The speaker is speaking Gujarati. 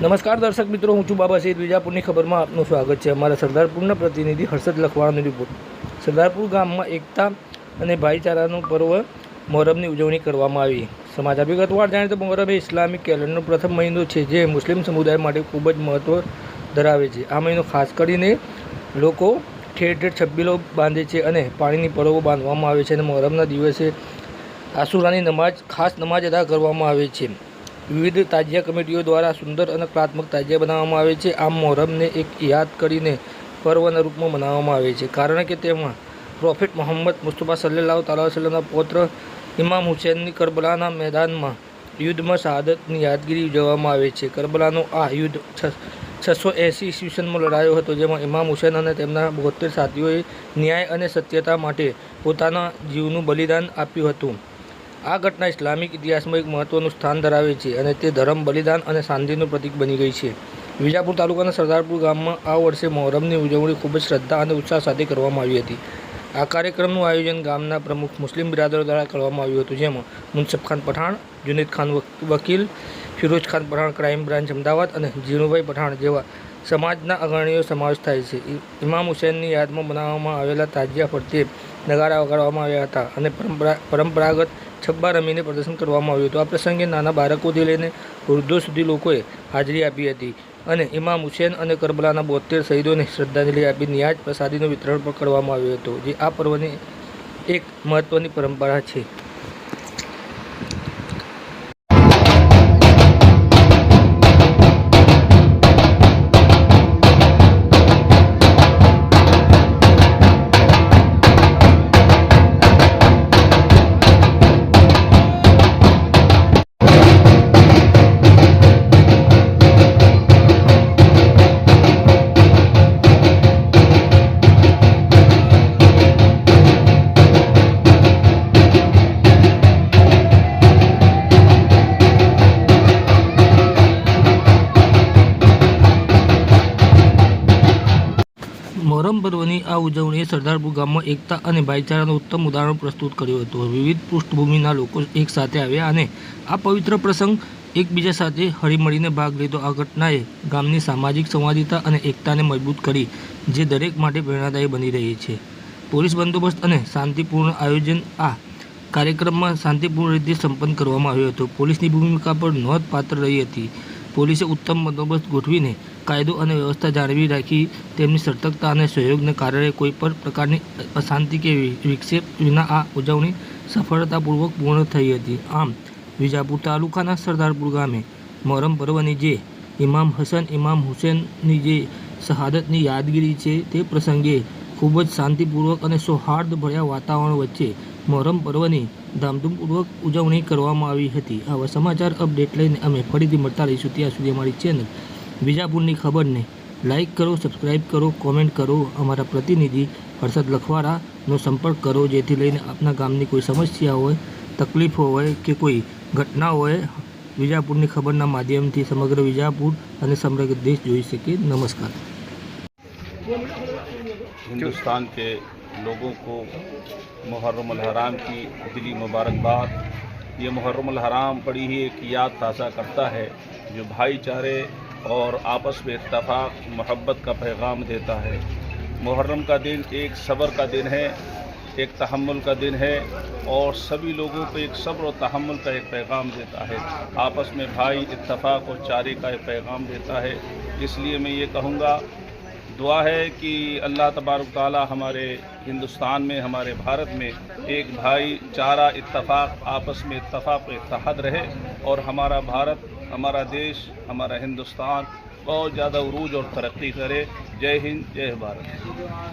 નમસ્કાર દર્શક મિત્રો, હું છું બાબા સૈદ વિજાપુરની ખબરમાં આપનું સ્વાગત છે. અમારા સરદારપુરના પ્રતિનિધિ હર્ષદ લખવાણાનો રિપોર્ટ. સરદારપુર ગામમાં એકતા અને ભાઈચારાનું પર્વ મોહરમની ઉજવણી કરવામાં આવી. સમાચાર વિગતવાર જાણીએ તો મોહરમ એ ઇસ્લામિક કેલેન્ડરનો પ્રથમ મહિનો છે જે મુસ્લિમ સમુદાય માટે ખૂબ જ મહત્ત્વ ધરાવે છે. આ મહિનો ખાસ કરીને લોકો ઠેર ઠેર છબ્બીલો બાંધે છે અને પાણીની પરવો બાંધવામાં આવે છે અને મોહરમના દિવસે આસુરાની નમાજ ખાસ નમાજ અદા કરવામાં આવે છે. વિવિધ તાજિયા કમિટીઓ દ્વારા સુંદર અને કલાત્મક તાજિયા બનાવવામાં આવે છે. આમ મોહરમને એક યાદ કરીને પર્વના રૂપમાં મનાવવામાં આવે છે. કારણ કે તેમાં પ્રોફેટ મોહમ્મદ મુસ્તફા સલ્લાહ તાલા પૌત્ર ઇમામ હુસેનની કરબલાના મેદાનમાં યુદ્ધમાં શહાદતની યાદગીરી ઉજવવામાં આવે છે. કરબલાનો આ યુદ્ધ છસો એંસી ઈસવીસનમાં લડાયો હતો, જેમાં ઇમામ હુસૈન અને તેમના બોતેર સાથીઓએ ન્યાય અને સત્યતા માટે પોતાના જીવનું બલિદાન આપ્યું હતું. આ ઘટના ઇસ્લામિક ઇતિહાસમાં એક મહત્વનું સ્થાન ધરાવે છે અને તે ધર્મ, બલિદાન અને શાંતિનું પ્રતીક બની ગઈ છે. વિજાપુર તાલુકાના સરદારપુર ગામમાં આ વર્ષે મોહરમની ઉજવણી ખૂબ જ શ્રદ્ધા અને ઉત્સાહ સાથે કરવામાં આવી હતી. આ કાર્યક્રમનું આયોજન ગામના પ્રમુખ મુસ્લિમ બિરાદરો દ્વારા કરવામાં આવ્યું હતું, જેમાં મુનસફ ખાન પઠાણ, જુનેદ ખાન વકીલ, ફિરોજ ખાન પઠાણ, ક્રાઇમ બ્રાન્ચ અમદાવાદ અને જીણુભાઈ પઠાણ જેવા સમાજના અગ્રણીઓ સમાવેશ થાય છે. ઇમામ હુસેનની યાદમાં બનાવવામાં આવેલા તાજિયા ફરતે નગારા વગાડવામાં આવ્યા હતા અને પરંપરા, પરંપરાગત છબ્બા રમીને પ્રદર્શન કરવામાં આવ્યું હતું. આ પ્રસંગે નાના બાળકોથી લઈને વૃદ્ધો સુધી લોકોએ હાજરી આપી હતી અને ઇમામ હુસેન અને કરબલાના બોતેર શહીદોને શ્રદ્ધાંજલિ આપી નિયાજ પ્રસાદીનું વિતરણ પણ કરવામાં આવ્યું હતું. જે આ પર્વની એક મહત્ત્વની પરંપરા છે. મોહરમ પર્વની આ ઉજવણીએ સરદારપુર ગામમાં એકતા અને ભાઈચારાનું ઉત્તમ ઉદાહરણ પ્રસ્તુત કર્યું હતું. વિવિધ પૃષ્ઠભૂમિના લોકો એક સાથે આવ્યા અને આ પવિત્ર પ્રસંગ એકબીજા સાથે હળીમળીને ભાગ લીધો. આ ઘટનાએ ગામની સામાજિક સંવાદિતા અને એકતાને મજબૂત કરી, જે દરેક માટે પ્રેરણાદાયી બની રહી છે. પોલીસ બંદોબસ્ત અને શાંતિપૂર્ણ આયોજન આ કાર્યક્રમમાં શાંતિપૂર્ણ રીતે સંપન્ન કરવામાં આવ્યો હતો. પોલીસની ભૂમિકા પર નોંધપાત્ર રહી હતી. પોલીસે ઉત્તમ બંદોબસ્ત ગોઠવીને કાયદો અને વ્યવસ્થા જાળવી રાખી તેમની સતર્કતા અને સહયોગને કારણે કોઈ પણ પ્રકારની અશાંતિ કે વિક્ષેપ વિના આ ઉજવણી સફળતાપૂર્વક પૂર્ણ થઈ હતી. આમ, વિજાપુર તાલુકાના સરદારપુર ગામે મોહરમ પર્વની જે ઇમામ હસન, ઇમામ હુસેનની જે શહાદતની યાદગીરી છે તે પ્રસંગે ખૂબ જ શાંતિપૂર્વક અને સૌહાર્દભર્યા વાતાવરણ વચ્ચે મોહરમ પર્વની ધામધૂમપૂર્વક ઉજવણી કરવામાં આવી હતી. આવા સમાચાર અપડેટ લઈને અમે ફરીથી મળતા રહીશું. ત્યાં સુધી અમારી ચેનલ विजापुर की खबर ने लाइक करो सब्सक्राइब करो कमेंट करो अमरा प्रतिनिधि हर्षद लखवाड़ा संपर्क करो जैसे अपना गाम की कोई समस्या हो तकलीफ़ हो कि कोई घटना हो विजापुर की खबर मध्यम थी समग्र विजापुर समग्र देश जी सके नमस्कार हिंदुस्तान के लोगों को मुहर्रम हराम की दिली मुबारकबाद। ये मुहर्रम हराम बड़ी ही एक याद ताज़ा करता है, जो भाईचारे और आपस में इतफाक़ मोहब्बत का पैगाम देता है। मुहर्रम का दिन एक सब्र का दिन है, एक तहम्मुल का दिन है और सभी लोगों को एक सब्र और तहम्मुल का एक पैगाम देता है। आपस में भाई इतफाक़ और चारे का एक पैगाम देता है। इसलिए मैं ये कहूँगा, दुआ है कि अल्लाह तबारक ताला हमारे हिंदुस्तान में, हमारे भारत में एक भाई चारा इतफाक़ आपस में इतफाक़ इत्तहद रहे और हमारा भारत हमारा देश हमारा हिंदुस्तान बहुत ज़्यादा उरूज और तरक्की करे जय हिंद जय भारत